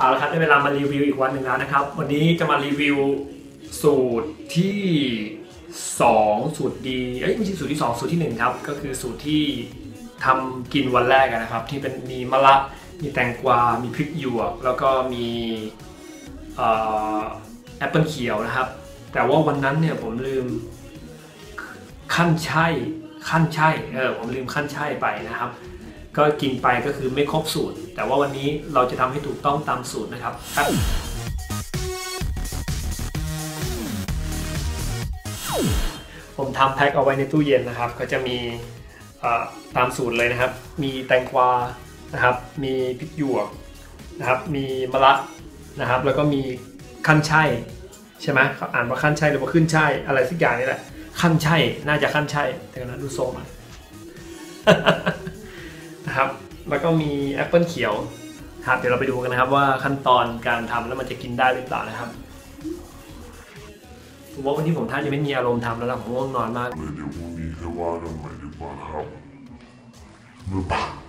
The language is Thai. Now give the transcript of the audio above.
เอาละครับได้เวลามารีวิวอีกวันหนึ่งแล้วนะครับ วันนี้จะมารีวิวสูตรที่ 2 สูตรดีเอ้ยไม่ใช่สูตรที่ 2 สูตรที่ 1 ครับ ก็คือสูตรที่ทำกินวันแรกนะครับ ที่เป็นมีมะระมีแตงกวา มีพริกหยวก แล้วก็มีแอปเปิลเขียวนะครับ แต่ว่าวันนั้นเนี่ยผมลืมขั้นใช่ขั้นใช่เออผมลืมขั้นใช่ไปนะครับ ก็กินไปก็คือไม่ครบสูตร แต่ว่าวันนี้เราจะทำให้ถูกต้องตามสูตรนะครับครับผมทำแพ็คเอาไว้ในตู้เย็นนะครับ ก็จะมีตามสูตรเลยนะครับ มีแตงกวานะครับ มีพริกหยวกนะครับ มีมะระนะครับ แล้วก็มีขั้นใช่ใช่ไหมเขาอ่านว่าขั้นใช่หรือว่าขึ้นใช่อะไรสักอย่างนี่แหละขั้นใช่น่าจะขั้นใช่แต่ก็นะดูทรงหน่อย แล้วก็มีแอปเปิลเขียวครับเดี๋ยวเราไปดูกันนะครับว่าขั้นตอนการทำแล้วมันจะกินได้หรือเปล่านะครับผมว่าวันนี้ผมท่านจะไม่มีอารมณ์ทำแล้วล่ะผมง่วงนอนมากเลยเดี๋ยวพรุ่งนี้ค่อยว่ากันใหม่ดีกว่าครับบ๊ายบา